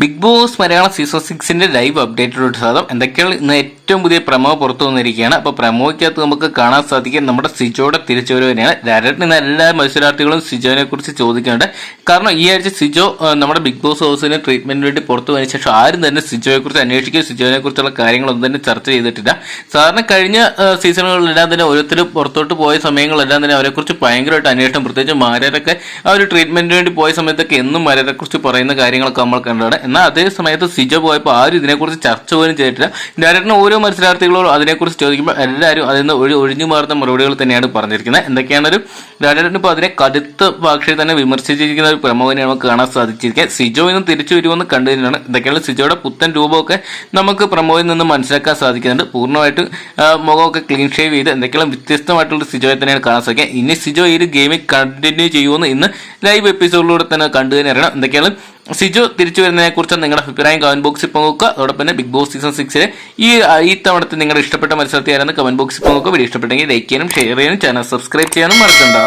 Big Boss Malayalam season സിക്സിന്റെ live updated സ്വാഗതം. എന്തൊക്കെയാണ് ഇന്ന് ഏറ്റവും പുതിയ പ്രമോ പുറത്തു വന്നിരിക്കുകയാണ്. അപ്പോൾ പ്രമോയ്ക്കകത്ത് നമുക്ക് കാണാൻ സാധിക്കും നമ്മുടെ സിജോയുടെ തിരിച്ചുവരവ് തന്നെയാണ്. ഡയറക്റ്റ് എല്ലാ മത്സരാർത്ഥികളും സിജോനെ കുറിച്ച് ചോദിക്കുന്നുണ്ട്. കാരണം ഈ ആഴ്ച സിജോ നമ്മുടെ ബിഗ് ബോസ് ഹൗസിന് ട്രീറ്റ്മെന്റിന് വേണ്ടി പുറത്തു വന്ന ശേഷം ആരും തന്നെ സിജോയെ കുറിച്ച് അന്വേഷിക്കുകയും സിജോനെ കുറിച്ചുള്ള കാര്യങ്ങളൊന്നും തന്നെ ചർച്ച ചെയ്തിട്ടില്ല. സാധാരണ കഴിഞ്ഞ സീസണുകളിലെല്ലാം തന്നെ ഓരോരുത്തരും പുറത്തോട്ട് പോയ സമയങ്ങളെല്ലാം തന്നെ അവരെക്കുറിച്ച് ഭയങ്കരമായിട്ട് അന്വേഷണം പ്രത്യേകിച്ച് മാരരൊക്കെ ആ ഒരു ട്രീറ്റ്മെന്റിന് വേണ്ടി പോയ സമയത്തൊക്കെ എന്നും മാരരെ കുറിച്ച് പറയുന്ന കാര്യങ്ങളൊക്കെ നമ്മൾ കണ്ടതാണ് എന്നാൽ അതേ സമയത്ത് സിജോ പോയപ്പോൾ ആരും ഇതിനെക്കുറിച്ച് ചർച്ച പോലും ചെയ്തിട്ടില്ല. ഡയറക്ടറിന് ഓരോ മത്സരാർത്ഥികളോടും അതിനെക്കുറിച്ച് ചോദിക്കുമ്പോൾ എല്ലാവരും അതിൽ നിന്ന് ഒഴി ഒഴിഞ്ഞു മാറുന്ന മറുപടികൾ തന്നെയാണ് പറഞ്ഞിരിക്കുന്നത്. എന്തൊക്കെയാണ് ഒരു ഡയറക്ടറിന് ഇപ്പോൾ അതിനെ കടുത്ത ഭാഷയിൽ തന്നെ വിമർശിച്ചിരിക്കുന്ന ഒരു പ്രമുഖനെ നമുക്ക് കാണാൻ സാധിച്ചിരിക്കുക. സിജോ ഇന്ന് തിരിച്ചു വരുമെന്ന് കണ്ടതിനാണ് ഇതൊക്കെയുള്ള സിജോയുടെ പുത്തൻ രൂപമൊക്കെ നമുക്ക് പ്രമോയിൽ നിന്ന് മനസ്സിലാക്കാൻ സാധിക്കുന്നുണ്ട്. പൂർണമായിട്ട് മുഖമൊക്കെ ക്ലീൻ ഷേവ് ചെയ്ത് എന്തൊക്കെയാണ് വ്യത്യസ്തമായിട്ടുള്ള സിജോയെ തന്നെയാണ് കാണാൻ സാധിക്കുക. ഇനി സിജോ ഈ ഒരു ഗെയിമിൽ കണ്ടിന്യൂ ചെയ്യുമെന്ന് ഇന്ന് ലൈവ് എപ്പിസോഡിലൂടെ തന്നെ കണ്ടു തന്നെ അറിയണം. എന്തൊക്കെയാണ് സിജോ തിരിച്ചു വരുന്നതിനെ കുറിച്ച് നിങ്ങളുടെ അഭിപ്രായം കമന്റ് ബോക്സിൽ പങ്കുവെക്കുക. അതോടൊപ്പം തന്നെ ബിഗ് ബോസ് സീസൺ സിക്സിലെ ഈ ഈ തവണത്തെ നിങ്ങളുടെ ഇഷ്ടപ്പെട്ട മത്സരത്തെ ആയിരുന്നു കമന്റ് ബോക്സിൽ പങ്കുവെക്കുക. വീഡിയോ ഇഷ്ടപ്പെട്ടെങ്കിൽ ലൈക്ക് ചെയ്യാനും ഷെയർ ചെയ്യാനും ചാനൽ സബ്സ്ക്രൈബ് ചെയ്യാനും മറക്കണ്ട.